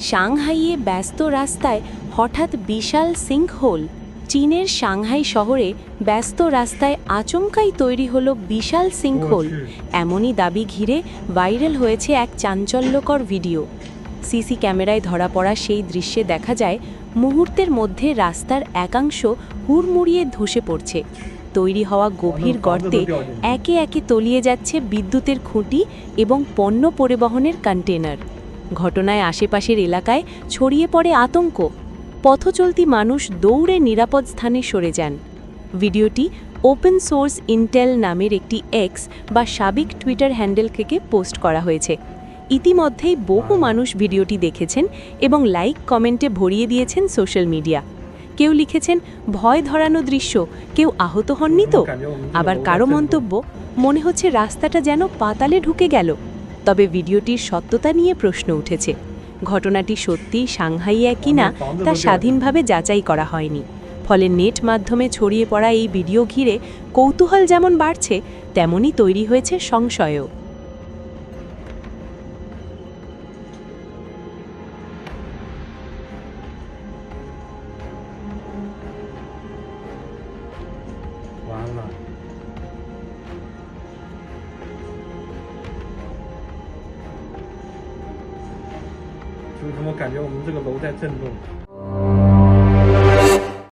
，সাংহাইয়ে ব্যস্ত রাস্তায় হঠাৎ বিশাল সিঙ্কহোল। চীনের সাংহাই শহরে ব্যস্ত রাস্তায় আচমকাই তৈরি হলো বিশাল সিঙ্কহোল। এমনই দাবি ঘিরে ভাইরাল হয়েছে এক চাঞ্চল্যকর ভিডিও। সিসি ক্যামেরায় ধরা পড়া সেই দৃশ্যে দেখা যায় মুহূর্তের মধ্যে রাস্তার একাংশ হুড়মুড়িয়ে ধসে পড়ছে। তৈরি হওয়া গভীর গর্তে একে একে তলিয়ে যাচ্ছে বিদ্যুতের খুঁটি এবং পণ্য পরিবহনের কন্টেনার ঘটনায় আশেপাশের এলাকায় ছড়িয়ে পড়ে আতঙ্ক। পথচলতি মানুষ দৌড়ে নিরাপদ স্থানে সরে যান। ভিডিওটি ওপেন সোর্স ইন্টেল নামের একটি এক্স বা সাবেক টুইটার হ্যান্ডেল থেকে পোস্ট করা হয়েছে। ইতিমধ্যেই বহু মানুষ ভিডিওটি দেখেছেন এবং লাইক, কমেন্টে ভরিয়ে দিয়েছেন সোশ্যাল মিডিয়া। কেউ লিখেছেন, ভয় ধরানো দৃশ্য কেউ আহত হননি তো? আবার কারও মন্তব্য, মনে হচ্ছে রাস্তাটা যেন পাতালে ঢুকে গেল তবে ভিডিওটির সত্যতা নিয়ে প্রশ্ন উঠেছে। ঘটনাটি সত্যি সাংহাইয়া কিনা তা স্বাধীনভাবে যাচাই করা হয়নি। ফলে নেট মাধ্যমে ছড়িয়ে পড়া এই ভিডিও ঘিরে কৌতূহল যেমন বাড়ছে, তেমনই তৈরি হয়েছে সংশয়ও। 了。就怎么感觉我们这个楼在震动？